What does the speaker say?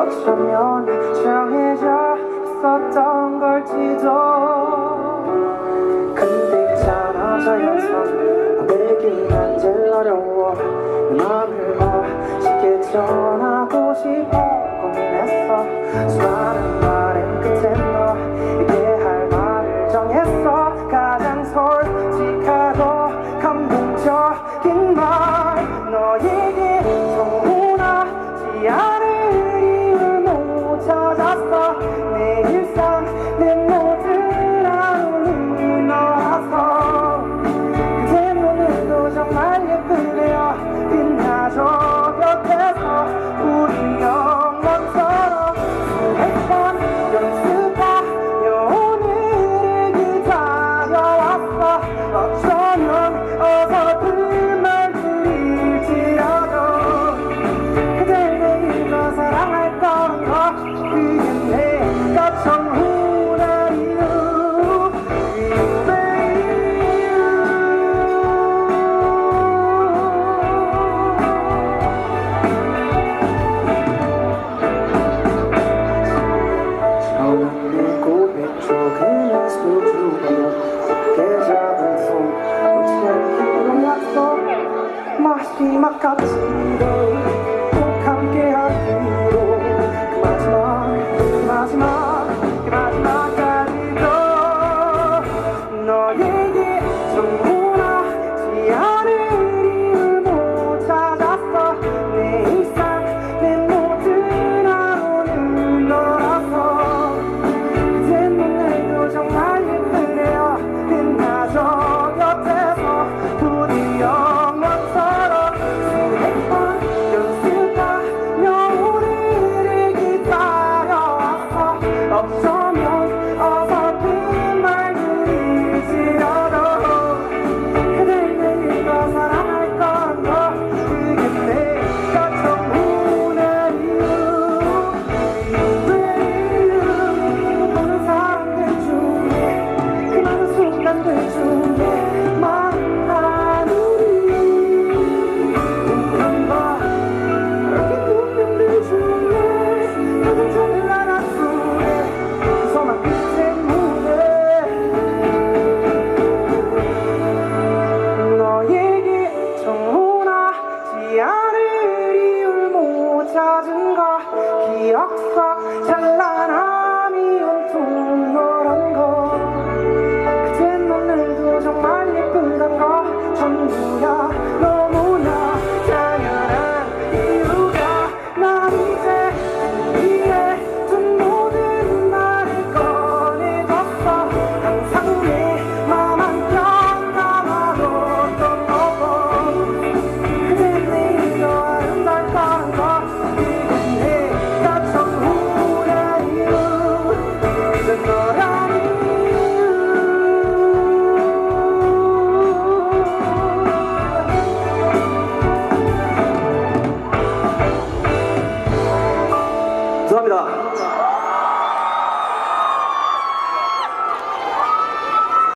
어쩌면 정해져 있었던 걸지도. 근데 있잖아 자연스러운 내긴 한제 어려워. 마음을 멋지게 전하고 싶어. 고민했어. 수많은 말의 끝에 너에게 할 말을 정했어. 가장 솔직하고 감동적인 말. Mach die Makatzidee.